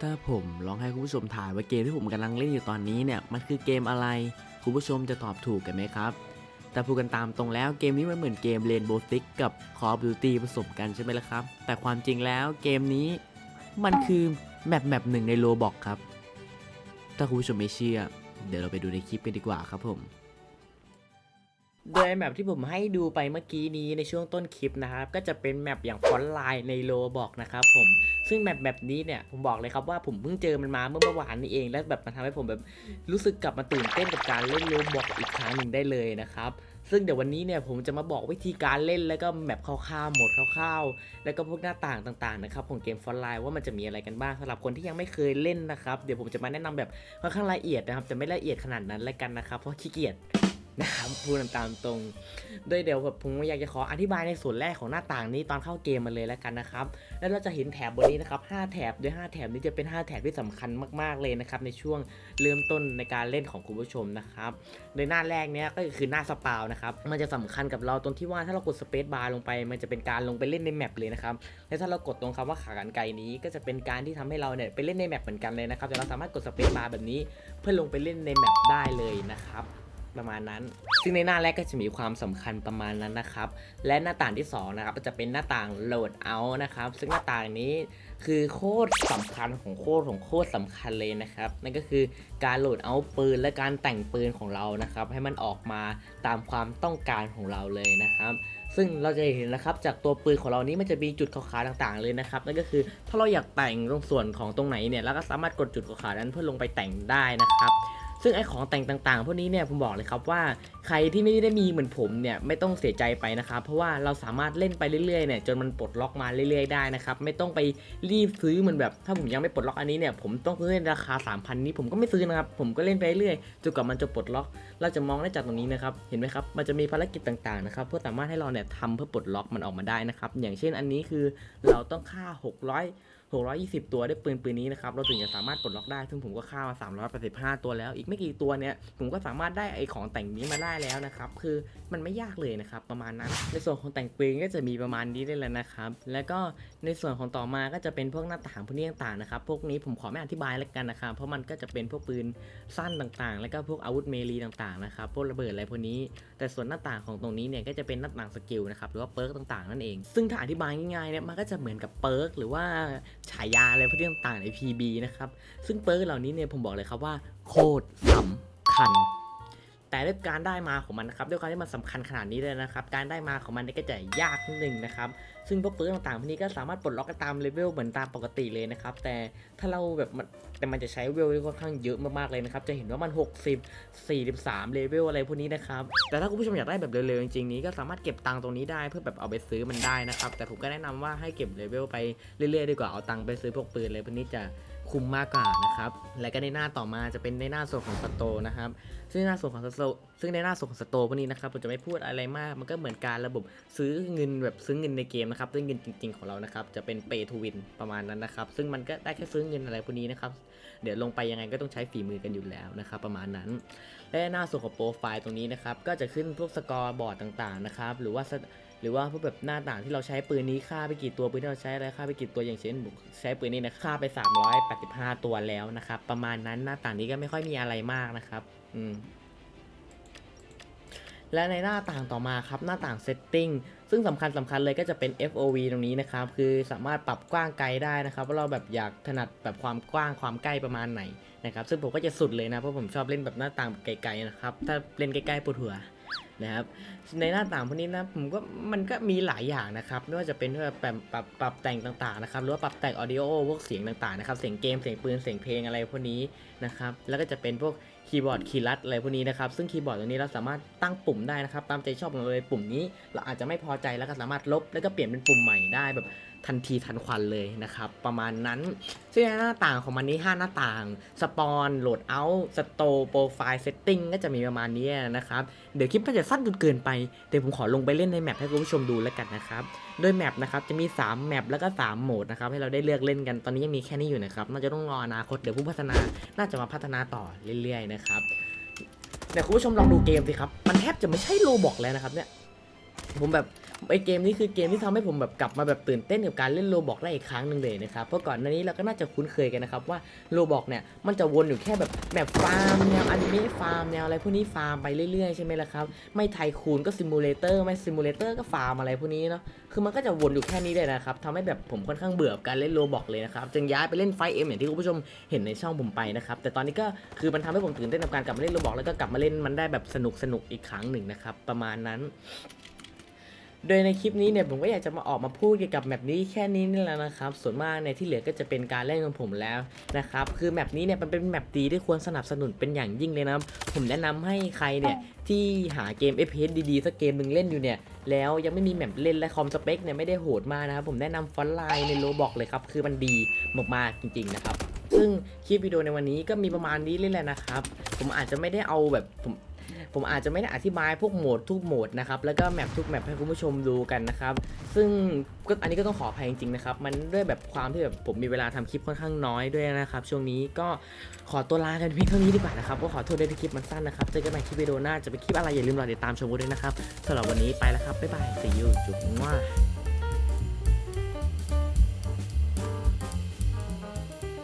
ถ้าผมลองให้คุณผู้ชมถ่ายว่าเกมที่ผมกำลังเล่นอยู่ตอนนี้เนี่ยมันคือเกมอะไร คุณผู้ชมจะตอบถูกกันไหมครับ แต่พูดกันตามตรงแล้วเกมนี้มันเหมือนเกม Rainbow Six กับ Call of Duty ผสมกันใช่ไหมล่ะครับ แต่ความจริงแล้วเกมนี้มันคือแมปแมปหนึ่งในโลบอกครับ ถ้าคุณผู้ชมไม่เชื่อ เดี๋ยวเราไปดูในคลิปกันดีกว่าครับผม โดยแมปที่ผมให้ดูไปเมื่อกี้นี้ในช่วงต้นคลิปนะครับ ก็จะเป็นแมปอย่างฟอนไลน์ในโลบอกนะครับผม ซึ่งแมปแบบนี้เนี่ยผมบอกเลยครับว่าผมเพิ่งเจอมันมาเมื่อเมื่อวานนี้เอง แล้วแบบมันทำให้ผมแบบรู้สึกกลับมาตื่นเต้นกับการเล่นโลบอกอีกครั้งหนึ่งได้เลยนะครับซึ่งเดี๋ยววันนี้เนี่ยผมจะมาบอกวิธีการเล่นแล้วก็แมปคร่าวๆโหมดคร่าวๆ แล้วก็พวกหน้าต่างต่างๆนะครับของเกมฟอนไลน์ว่ามันจะมีอะไรกันบ้างสำหรับคนที่ยังไม่เคยเล่นนะครับ เดี๋ยวผมจะมาแนะนำแบบค่อนข้างละเอียดนะครับแต่ไม่ละเอียดขนาดนั้นแล้วกันนะครับเพราะขี้เกียจ นะครับพูดตามตรงโดยเดี๋ยวแบบผมอยากจะขออธิบายในส่วนแรกของหน้าต่างนี้ตอนเข้าเกมมาเลยแล้วกันนะครับ แล้วเราจะเห็นแถบบนนี้นะครับ5แถบโดย5แถบนี้จะเป็น 5 แถบที่สำคัญมากๆเลยนะครับในช่วงเริ่มต้นในการเล่นของคุณผู้ชมนะครับโดยหน้าแรกเนี้ยก็คือหน้าสปาวนะครับมันจะสำคัญกับเราตรงที่ว่าถ้าเรากดสเปซบาร์ลงไป มันจะเป็นการลงไปเล่นในแมปเลยนะครับและถ้าเรากดตรงคำว่าขากรรไกรนี้ก็จะเป็นการที่ทำให้เราเนี่ยไปเล่นในแมปเหมือนกันเลยนะครับแต่เราสามารถกดสเปซบาร์แบบนี้ เพื่อลงไปเล่นในแมปได้เลยนะครับ ประมาณนั้น ซึ่งในหน้าแรกก็จะมีความสำคัญประมาณนั้นนะครับ และหน้าต่างที่2นะครับก็จะเป็นหน้าต่างโหลดเอานะครับ ซึ่งหน้าต่างนี้คือโคตรสำคัญของโคตรของโคตรสำคัญเลยนะครับ นั่นก็คือการโหลดเอาปืนและการแต่งปืนของเรานะครับ ให้มันออกมาตามความต้องการของเราเลยนะครับ ซึ่งเราจะเห็นนะครับจากตัวปืนของเรานี้มันจะมีจุดขาวๆต่าง ๆ เลยนะครับนั่นก็คือถ้าเราอยากแต่งตรงส่วนของตรงไหนเนี่ยเราก็สามารถกดจุดขาวๆนั้นเพื่อลงไปแต่งได้นะครับ ซึ่งไอของแต่งต่างๆพวกนี้เนี่ยผมบอกเลยครับว่าใครที่ไม่ได้มีเหมือนผมเนี่ยไม่ต้องเสียใจไปนะครับเพราะว่าเราสามารถเล่นไปเรื่อยๆเนี่ยจนมันปลดล็อกมาเรื่อยๆได้นะครับไม่ต้องไปรีบซื้อมันแบบ ถ้าผมยังไม่ปลดล็อกอันนี้เนี่ยผมต้องซื้อในราคา 3,000 นี้ผมก็ไม่ซื้อนะครับผมก็เล่นไปเรื่อยจนกว่ามันจะปลดล็อก เราจะมองได้จากตรงนี้นะครับเห็นไหมครับมันจะมีภารกิจต่างๆนะครับเพื่อสามารถให้เราเนี่ยทำเพื่อปลดล็อกมันออกมาได้นะครับอย่างเช่นอันนี้คือเราต้องฆ่า 600 620 ตัวได้ปืนปืนนี้นะครับเราถึงจะสามารถปลดล็อกได้ซึ่งผมก็ฆ่ามา 385 ตัวแล้ว อีกไม่กี่ตัวเนี่ยผมก็สามารถได้ไอของแต่งนี้มาได้แล้วนะครับคือมันไม่ยากเลยนะครับประมาณนั้น ในส่วนของแต่งปืนก็จะมีประมาณนี้ได้แล้วนะครับแล้วก็ในส่วนของต่อมาก็จะเป็นพวกหน้าต่างพวกนี้ต่างๆนะครับพวกนี้ผมขอไม่อธิบายแล้วกันนะครับเพราะมันก็จะเป็นพวกปืนสั้นต่างๆ แล้วก็พวกอาวุธเมลีต่างๆนะครับพวกระเบิดอะไรพวกนี้ แต่ส่วนหน้าต่างของตรงนี้เนี่ยก็จะเป็นหน้าต่างสกิลนะครับหรือว่าเปิร์กต่างๆนั่นเอง ซึ่งถ้าอธิบายง่ายๆเนี่ยมันก็จะเหมือนกับเปิร์กหรือว่าฉายาอะไรพวกต่างๆใน PB นะครับ ซึ่งเปิร์กเหล่านี้เนี่ยผมบอกเลยครับว่าโคตรสำคัญ แต่ด้วยการได้มาของมันนะครับด้วยความที่มันสำคัญขนาดนี้เลยนะครับ การได้มาของมันนี่ก็จะยากนิดนึงนะครับ ซึ่งพวกปิร์กต่างๆพวกนี้ก็สามารถปลดล็อกกันตามเลเวลเหมือนตามปกติเลยนะครับ แต่ถ้าเราแบบมันแต่มันจะใช้เวลที่ค่อนข้างเยอะมากๆเลยนะครับ จะเห็นว่ามัน 60 43 เลเวลอะไรพวกนี้นะครับ แต่ถ้าคุณผู้ชมอยากได้แบบเร็วๆจริงๆนี้ก็สามารถเก็บตังค์ตรงนี้ได้เพื่อแบบเอาไปซื้อมันได้นะครับ แต่ผมก็แนะนำว่าให้เก็บเลเวลไปเรื่อยๆดีกว่าเอาตังค์ไปซื้อพวกปืนอะไรพวกนี้จะ คุ้มมากกว่านะครับ และก็ในหน้าต่อมาจะเป็นในหน้าส่วนของสโตนะครับ ซึ่งในหน้าส่วนของสโตซึ่งในหน้าส่วนของสโตพวกนี้นะครับผมจะไม่พูดอะไรมาก มันก็เหมือนการระบบซื้อเงินแบบซื้อเงินในเกมนะครับซึ่งเงินจริง ๆของเรานะครับจะเป็น pay to win ประมาณนั้นนะครับ ซึ่งมันก็ได้แค่ซื้อเงินอะไรพวกนี้นะครับ เดี๋ยวลงไปยังไงก็ต้องใช้ฝีมือกันอยู่แล้วนะครับประมาณนั้น และหน้าส่วนของโปรไฟล์ตรงนี้นะครับก็จะขึ้นพวกสกอร์บอร์ดต่างๆนะครับหรือว่า หรือว่าพวกแบบหน้าต่างที่เราใช้ปืนนี้ฆ่าไปกี่ตัวปืนที่เราใช้อะไรฆ่าไปกี่ตัวอย่างเช่นใช้ปืนนี้นะฆ่าไป 385 ตัวแล้วนะครับประมาณนั้นหน้าต่างนี้ก็ไม่ค่อยมีอะไรมากนะครับอืมและในหน้าต่างต่อมาครับหน้าต่าง setting ซึ่งสำคัญสำคัญเลยก็จะเป็น FOV ตรงนี้นะครับ คือสามารถปรับกว้างไกลได้นะครับ ว่าเราแบบอยากถนัดแบบความกว้างความใกล้ประมาณไหนนะครับ ซึ่งผมก็จะสุดเลยนะ เพราะผมชอบเล่นแบบหน้าต่างไกลๆนะครับ ถ้าเล่นใกล้ๆปวดหัว นะครับในหน้าต่างพวกนี้นะผมก็มันก็มีหลายอย่างนะครับไม่ว่าจะเป็นแบบปรับปรับแต่งต่างๆนะครับหรือว่าปรับแต่งออดิโอพวกเสียงต่างๆนะครับเสียงเกมเสียงปืนเสียงเพลงอะไรพวกนี้นะครับแล้วก็จะเป็นพวกคีย์บอร์ดคีย์ลัดอะไรพวกนี้นะครับซึ่งคีย์บอร์ดตรงนี้เราสามารถตั้งปุ่มได้นะครับตามใจชอบของเราเลยปุ่มนี้ เราอาจจะไม่พอใจแล้วก็สามารถลบแล้วก็เปลี่ยนเป็นปุ่มใหม่ได้แบบ ทันทีทันควันเลยนะครับ ประมาณนั้น ซึ่งในหน้าต่างของมันนี้ 5 หน้าต่าง สปอนโหลดเอาท์สโตโปรไฟล์เซตติ้งก็จะมีประมาณนี้นะครับ เดี๋ยวคลิปมันจะสั้นจนเกินไป เดี๋ยวผมขอลงไปเล่นในแมปให้คุณผู้ชมดูแล้วกันนะครับ โดยแมปนะครับจะมี 3 แมปแล้วก็ 3 โหมดนะครับให้เราได้เลือกเล่นกัน ตอนนี้ยังมีแค่นี้อยู่นะครับ น่าจะต้องรออนาคต เดี๋ยวผู้พัฒนา น่าจะมาพัฒนาต่อเรื่อยๆนะครับ เดี๋ยวคุณผู้ชมลองดูเกมสิครับ มันแทบจะไม่ใช่โลบอกแล้วนะครับเนี่ย ผมแบบ ไอเกมนี้คือเกมที่ทำให้ผมแบบกลับมาแบบตื่นเต้นกับการเล่นโลบอกได้อีกครั้งหนึ่งเลยนะครับ เพราะก่อนหน้านี้เราก็น่าจะคุ้นเคยกันนะครับว่าโลบอกเนี่ยมันจะวนอยู่แค่แบบแบบฟาร์มแนวอนิเมะฟาร์มแนวอะไรพวกนี้ฟาร์มไปเรื่อยๆใช่ไหมล่ะครับ ไม่ไทคูนก็ซิมูเลเตอร์ไม่ซิมูเลเตอร์ก็ฟาร์มอะไรพวกนี้เนาะ คือมันก็จะวนอยู่แค่นี้เลยนะครับทำให้แบบผมค่อนข้างเบื่อกับการเล่นโลบอกเลยนะครับ จึงย้ายไปเล่นไฟเอ็มอย่างที่คุณผู้ชมเห็นในช่องผมไปนะครับ แต่ตอนนี้ก็คือมันทำให้ผมตื่นเต้นกับการกลับมาเล่นโลบอกแล้วก็กลับมาเล่นมันได้แบบสนุกสนุกอีกครั้งหนึ่งนะครับประมาณนั้น โดยในคลิปนี้เนี่ยผมก็อยากจะมาออกมาพูดเกี่ยวกับแมปนี้แค่นี้นี่แหละนะครับ ส่วนมากในยที่เหลือก็จะเป็นการเล่นของผมแล้วนะครับ คือแมปนี้เนี่ยมันเป็นแมปดีที่ควรสนับสนุนเป็นอย่างยิ่งเลยนะครับผมแนะนำให้ใครเนี่ยที่หาเกม FPS ดีๆสักเกมหนึ่งเล่นอยู่เนี่ยแล้วยังไม่มีแมปเล่นและคอมสเปคเนี่ยไม่ได้โหดมากนะครับผมแนะนำฟอนต์ไลน์ในโลบอกเลยครับคือมันดีมากๆจริงๆนะครับซึ่งคลิปวิดีโอในวันนี้ก็มีประมาณนี้เลยแหละนะครับ ผมอาจจะไม่ได้เอาแบบผม ผมอาจจะไม่ได้อธิบายพวกโหมดทุกโหมดนะครับ แล้วก็แมปทุกแมปให้คุณผู้ชมดูกันนะครับ ซึ่งก็อันนี้ก็ต้องขออภัยจริงๆนะครับ มันด้วยแบบความที่แบบผมมีเวลาทำคลิปค่อนข้างน้อยด้วยนะครับ ช่วงนี้ก็ขอตัวลากันเพียงเท่านี้ดีกว่านะครับ ก็ขอโทษด้วยที่คลิปมันสั้นนะครับ เจอกันใหม่คลิปวิดีโอหน้า จะเป็นคลิปอะไรอย่าลืมรอติดตามชมกันด้วยนะครับสำหรับวันนี้ไปแล้วครับ บ๊ายบาย see you จุ๊บว่า